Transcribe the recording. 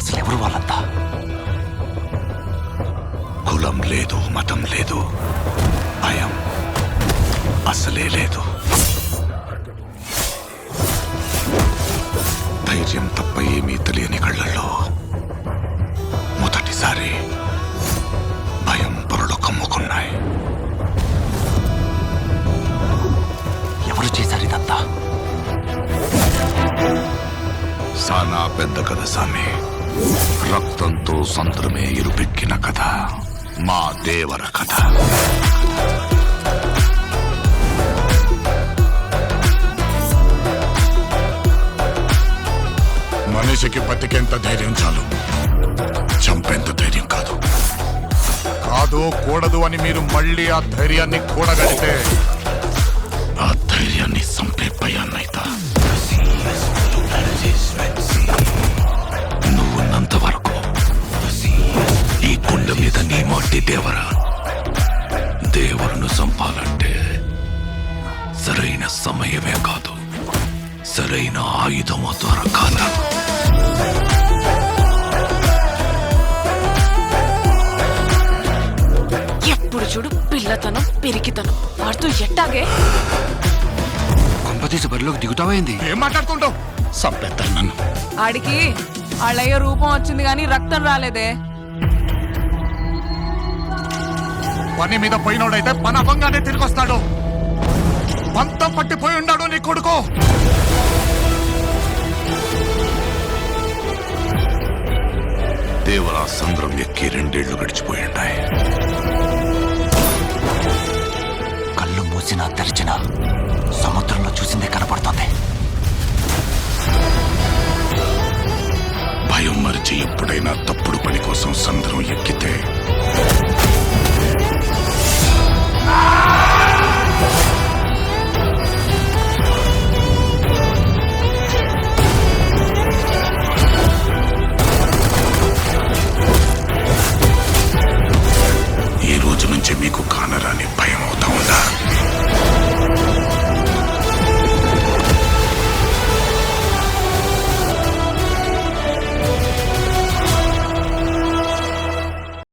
అసలు ఎవరు వాళ్ళంతా? కులం లేదు మతం లేదు. భయం అసలే లేదు. ధైర్యం తప్ప ఏమీ తెలియని కళ్ళల్లో మొదటిసారి భయం పొరలు కమ్ముకున్నాయి. ఎవరు చేశారు ఇదంతా? సానా పెద్ద కథ సామి. రక్తంతో సంద్రమే ఇరుపెక్కిన కథ. మా దేవర కథ. మనిషికి బతికేంత ధైర్యం చాలు. చంపేంత ధైర్యం కాదు. కాదు కూడదు అని మీరు మళ్ళీ ఆ ధైర్యాన్ని కూడగలితే నీ మట్టి దేవరా. దేవులను చంపాలంటే సరైన సమయమే కాదు. సరైన ఆయుధము దొరకాల ఎప్పుడు చూడు పిల్లతనం పిరికితనం. వాడుతూ ఎట్టాగే? కొంపతీసి బరిలోకి దిగుతావైంది ఏం మాట్లాడుతుంటావు చంపేస్తారు నన్ను. ఆడికి వాళ్ళయ్య రూపం వచ్చింది కానీ రక్తం రాలేదే. పని మీద పోయినోడైతే పని అవ్వంగానే తిరిగి వస్తాడు పంతం పట్టిపోయి ఉన్నాడు నీ కొడుకు. దేవరా సంద్రం ఎక్కి రెండేళ్ళు గడిచిపోయింటాయి కళ్ళు మూసినా తెరిచినా సముద్రంలో చూసిందే కనపడుతోంది. భయం మరిచి ఎప్పుడైనా తప్పుడు పని కోసం సంద్రం ఎక్కితే మీకు కానరా.